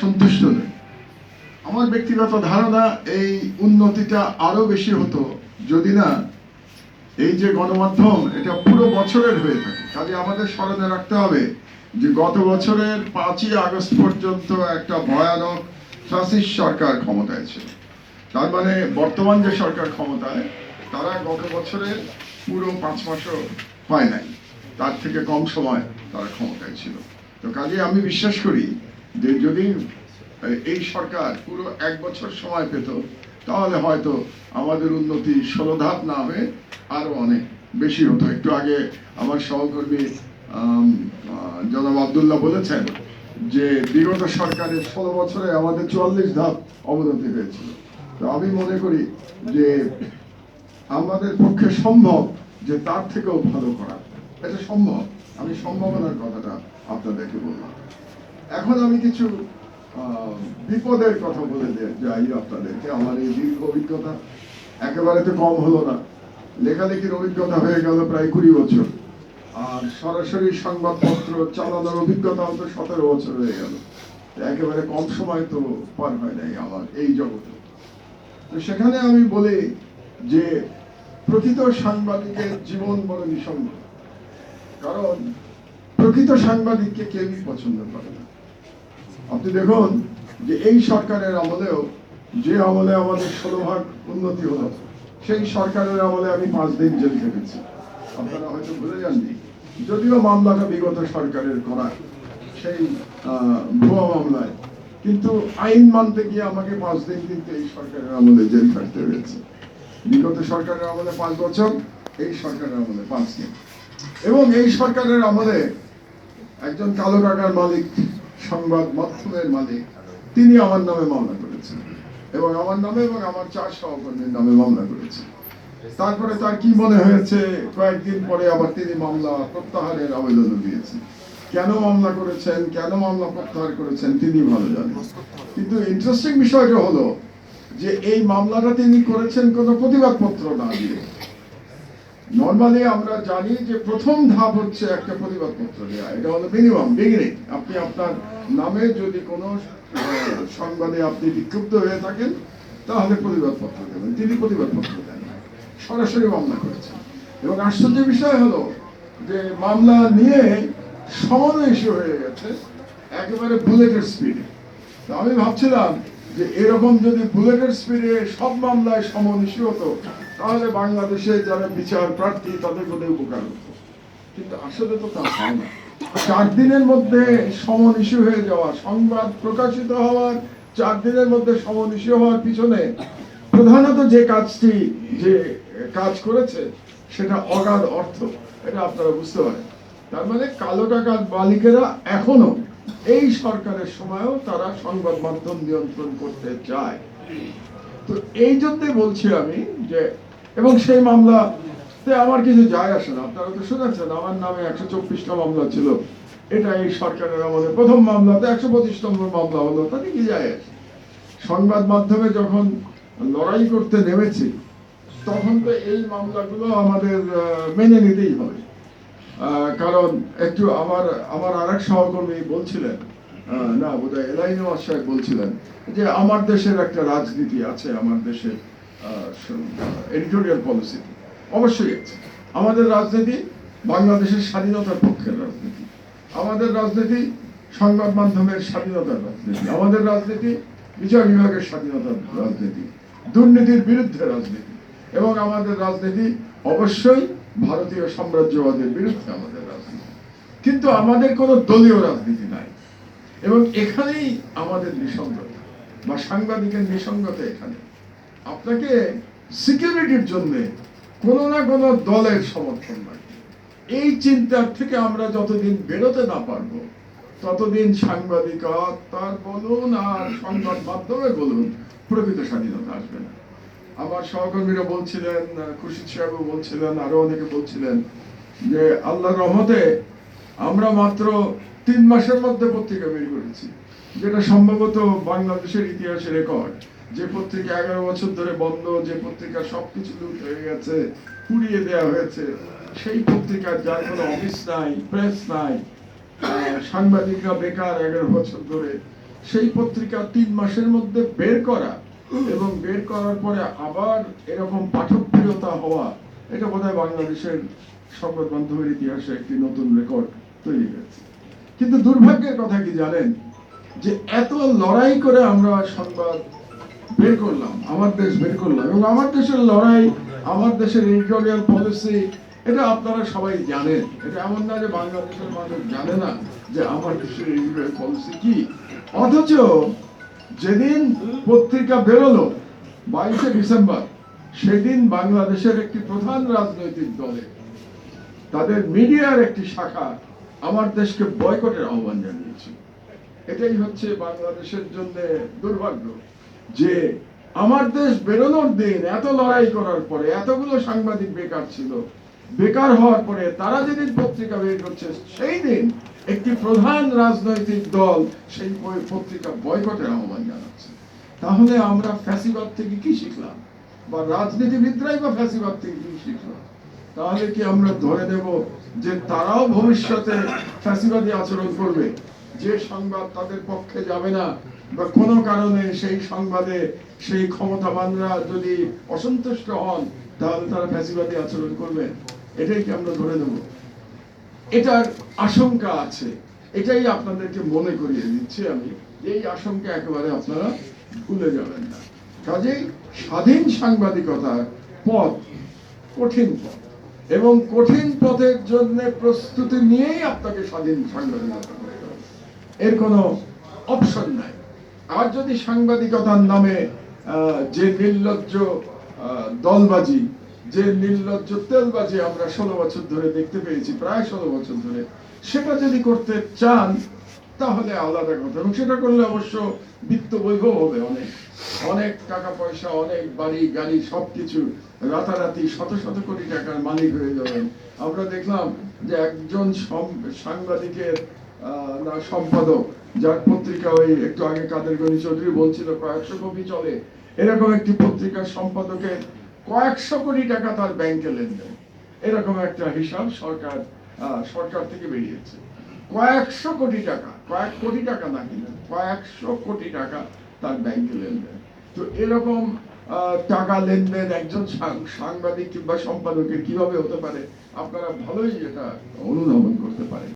সন্তুষ্ট নই। আমার ব্যক্তিগত ধারণা এই উন্নতিটা আরও বেশি হতো যদি না এই যে গণমাধ্যম, এটা পুরো বছরের হয়ে থাকে। কাজে আমাদের স্মরণে রাখতে হবে যে গত বছরের পাঁচই আগস্ট পর্যন্ত একটা ভয়ানক ফ্যাসিস্ট সরকার ক্ষমতায় ছিল। তার মানে বর্তমান যে সরকার ক্ষমতায়, তারা গত বছরের পুরো পাঁচ মাসও হয় নাই। তার থেকে কম সময় তারা ক্ষমতায় ছিল। তো কাজে আমি বিশ্বাস করি যে যদি এই সরকার পুরো এক বছর সময় পেত, তাহলে হয়তো আমাদের উন্নতি ষোলো ধাপ না হয়ে আরও অনেক বেশি হতো। একটু আগে আমার সহকর্মী জনাব আবদুল্লাহ বলেছেন যে বিগত সরকারের ষোলো বছরে আমাদের চুয়াল্লিশ ধাপ অবনতি হয়েছিল। তো আমি মনে করি যে আমাদের পক্ষে সম্ভব যে তার থেকেও ভালো করা। এটা সম্ভব। আমি সম্ভাবনার কথাটা আপনাদেরকে বললাম। এখন আমি কিছু বিপদের কথা বলে যাই আপনাদেরকে, আমার এই দীর্ঘ অভিজ্ঞতা একেবারে তো কম হলো না। লেখালেখির অভিজ্ঞতা হয়ে গেল প্রায় কুড়ি বছর। আর সরাসরি সংবাদপত্র চালানোর অভিজ্ঞতা তো সতেরো বছর হয়ে গেল। একেবারে কম সময় তো পার হয় নাই আমার এই জগতে। তো সেখানে আমি বলি যে প্রকৃত সাংবাদিকের জীবন বড় নিঃসঙ্গ কারণ প্রকৃত সাংবাদিককে কেউই পছন্দ করে না। আপনি দেখুন যে এই সরকারের আমলেও যে আমলে আমাদের ষোলো ভাগ উন্নতি হলো, সেই সরকারের আমলে আমি পাঁচ দিন জেল খেটেছি। আপনারা হয়তো ভুলে যাননি। যদিও মামলাটা বিগত সরকারের করা, সেই ভুয়া মামলায়। কিন্তু আইন মানতে গিয়ে আমাকে পাঁচ দিন কিন্তু এই সরকারের আমলে জেল খাটতে হয়েছে। বিগত সরকারের আমলে পাঁচ বছর, এই সরকারের আমলে পাঁচ দিন। এবং এই সরকারের আমলে একজন কালো টাকার মালিক সংবাদ মাধ্যমের মালিক, তিনি আমার নামে মামলা করেছেন। এবং আমার নামে এবং আমার চার সহকর্মীর নামে মামলা করেছেন। তারপরে তার কি মনে হয়েছে? কয়েকদিন পরে আবার তিনি মামলা প্রত্যাহারের আবেদন দিয়েছেন। কেন মামলা করেছেন? কেন মামলা প্রত্যাহার করেছেন? তিনি ভালো জানেন। কিন্তু ইন্টারেস্টিং বিষয়টা হলো যে এই মামলাটা তিনি করেছেন কোনো প্রতিবাদপত্র না দিয়ে। নর্মালি আমরা জানি যে প্রথম ধাপ হচ্ছে একটা প্রতিবাদপত্র দেওয়া এটা হলো মিনিমাম বিগিনিং আপনি আপনার নামে যদি কোনো সংবাদে আপনি বিক্ষুব্ধ হয়ে থাকেন, তাহলে প্রতিবাদপত্র দেবেন। তিনি প্রতিবাদপত্র দেন সরাসরি মামলা করেছেন। এবং আশ্চর্য বিষয় হলো যে মামলা নিয়ে ইস্যু হয়ে গেছে, একেবারে বুলেটের স্পিডে তো আমি ভাবছিলাম যে এরকম যদি বুলেটের স্পিডে সব মামলায় সমন ইস্যু হতো, তাহলে বাংলাদেশে যারা বিচার প্রার্থী, তাদের কোনো উপকার হতো। কিন্তু আসলে তো তা হয় না। চার দিনের মধ্যে সমন ইস্যু হয়ে যাওয়া, সংবাদ প্রকাশিত হওয়ার চার দিনের মধ্যে সমন ইস্যু হওয়ার পিছনে প্রধানত যে কাজটি, যে কাজ করেছে, সেটা অগাধ অর্থ। এটা আপনারা বুঝতে পারেন। তার মানে কালো টাকার মালিকেরা এখনও এই সরকারের সময়ও তারা সংবাদ মাধ্যম নিয়ন্ত্রণ করতে চায়। তো এই জন্যই বলছি আমি যে, এবং সেই মামলাতে আমার কিছু যায় আসে না। আপনারা তো শুনেছেন, আমার নামে একশো চব্বিশটা মামলা ছিল। এটা এই সরকারের আমাদের প্রথম মামলাতে একশো পঁচিশ নম্বর মামলা হলো, তাতে কি যায় আসে? সংবাদ মাধ্যমে যখন লড়াই করতে নেমেছি, তখন তো এই মামলাগুলো আমাদের মেনে নিতেই হবে। কারণ একটু আমার আমার আরেক সহকর্মী বলছিলেন না, বোধহয় এলাইন সাহেব বলছিলেন যে আমার দেশের একটা রাজনীতি আছে, আমার দেশের এডিটোরিয়াল পলিসি অবশ্যই আছে। আমাদের রাজনীতি বাংলাদেশের স্বাধীনতার পক্ষের রাজনীতি। আমাদের রাজনীতি সংবাদ মাধ্যমের স্বাধীনতার রাজনীতি। আমাদের রাজনীতি বিচার বিভাগের স্বাধীনতার রাজনীতি। দুর্নীতির বিরুদ্ধে রাজনীতি। এবং আমাদের রাজনীতি অবশ্যই ভারতীয় সাম্রাজ্যবাদের বিরুদ্ধে আমাদের রাজনীতি। কিন্তু আমাদের কোনো দলীয় রাজনীতি নাই। এবং এখানেই আমাদের নিঃসঙ্গতা, বা সাংবাদিকের নিঃসঙ্গতা এখানে। আপনাকে সিকিউরিটির জন্য কোনো না কোনো দলের সমর্থন লাগবে এই চিন্তার থেকে আমরা যতদিন বেরোতে না পারব, ততদিন সাংবাদিকতার বলুন আর সংবাদ মাধ্যমে বলুন, প্রকৃত স্বাধীনতা আসবে না। আমার সহকর্মীরা বলছিলেন আহ, খুরশিদ সাহেবও বলছিলেন আরও অনেকে বলছিলেন যে আল্লাহ রহমতে আমরা মাত্র তিন মাসের মধ্যে পত্রিকা বের করেছি যেটা সম্ভবত বাংলাদেশের ইতিহাসে রেকর্ড। যে পত্রিকা এগারো বছর ধরে বন্ধ যে পত্রিকা সবকিছু লুট হয়ে গেছে পুড়িয়ে দেওয়া হয়েছে সেই পত্রিকার যার কোনো অফিস নাই প্রেস নাই সাংবাদিকরা বেকার এগারো বছর ধরে সেই পত্রিকা তিন মাসের মধ্যে বের করা এবং বের করার পরে আবার এরকম পাঠকপ্রিয়তা হওয়া, এটা বোধহয় বাংলাদেশের সংবাদ মাধ্যমের ইতিহাসে একটি নতুন রেকর্ড তৈরি হয়েছে। কিন্তু দুর্ভাগ্যের কথা কি জানেন? যে এত লড়াই করে আমরা সংবাদ বের করলাম, আমার দেশ বের করলাম, এবং আমার দেশের লড়াই, আমার দেশের এডিটোরিয়াল পলিসি এটা আপনারা সবাই জানেন। এটা এমন না যে বাংলাদেশের মানুষ জানে না যে আমার দেশের এডিটোরিয়াল পলিসি কি। অথচ যেদিন পত্রিকা বেরোলো বাইশে ডিসেম্বর, সেদিন বাংলাদেশের একটি প্রধান রাজনৈতিক দলে, তাদের মিডিয়ার একটি শাখা আমার দেশকে বয়কটের আহ্বান জানিয়েছে। এটাই হচ্ছে বাংলাদেশের জন্য দুর্ভাগ্য যে আমার দেশ বেরোনোর দিন এত লড়াই করার পরে এতগুলো সাংবাদিক বেকার ছিল বেকার হওয়ার পরে তারা যেদিন পত্রিকা বের করছে, সেই দিন একটি প্রধান রাজনৈতিক দল সেই পত্রিকা বয়কটের আহ্বান জানাচ্ছে। তাহলে আমরা ফ্যাসিবাদ থেকে কি শিখলাম? বা রাজনীতিবিদরাই বা ফ্যাসিবাদ থেকে কি শিখলাম তাহলে কি আমরা ধরে দেব যে তারাও ভবিষ্যতে ফ্যাসিবাদী আচরণ করবে? যে সংবাদ তাদের পক্ষে যাবে না, বা কোনো কারণে সেই সংবাদে সেই ক্ষমতাবানরা যদি অসন্তুষ্ট হন, তাহলে তারা ফ্যাসিবাদী আচরণ করবে। এটাই কি আমরা ধরে নেব? এটার আশঙ্কা আছে। এটাই আপনাদেরকে মনে করিয়ে দিচ্ছি আমি। এই আশঙ্কা একেবারে আপনারা ভুলে যাবেন না। কাজেই স্বাধীন সাংবাদিকতার পথ কঠিন পথ এবং কঠিন পথের জন্য প্রস্তুতি নিয়েই আপনাকে স্বাধীন সাংবাদিকতা এর কোনো অপশন নাই। আর যদি সাংবাদিকতার নামে যে নির্লজ্জ দলবাজি যে নির্লজ্জ তেলবাজি আমরা ষোলো বছর ধরে দেখতে পেয়েছি, প্রায় ষোলো বছর ধরে, সেটা যদি করতে চান, তাহলে আলাদা কথা। এবং সেটা করলে অবশ্য বিত্ত বৈভব হবে অনেক। অনেক টাকা পয়সা, অনেক বাড়ি, গাড়ি, সবকিছু রাতারাতি শত শত কোটি টাকার মালিক হয়ে যাবেন। আমরা দেখলাম যে একজন সাংবাদিকের না, সম্পাদক, যার পত্রিকা ওই একটু আগে কাদের গনি চৌধুরী বলছিল কয়েকশো কপি চলে। এরকম একটি পত্রিকার সম্পাদকের কয়েকশো কোটি টাকা তার ব্যাংকে লেনদেন। এরকম একটা হিসাব সরকার সরকার থেকে বেরিয়েছে। কয়েকশো কোটি টাকা, কয়েক কোটি টাকা না কিন্তু কয়েকশো কোটি টাকা তার ব্যাংকে লেনদেন। তো এরকম টাকা লেনদেন একজন সাংবাদিক কিংবা সম্পাদকের কীভাবে হতে পারে? আপনারা ভালোই এটা অনুধাবন করতে পারেন।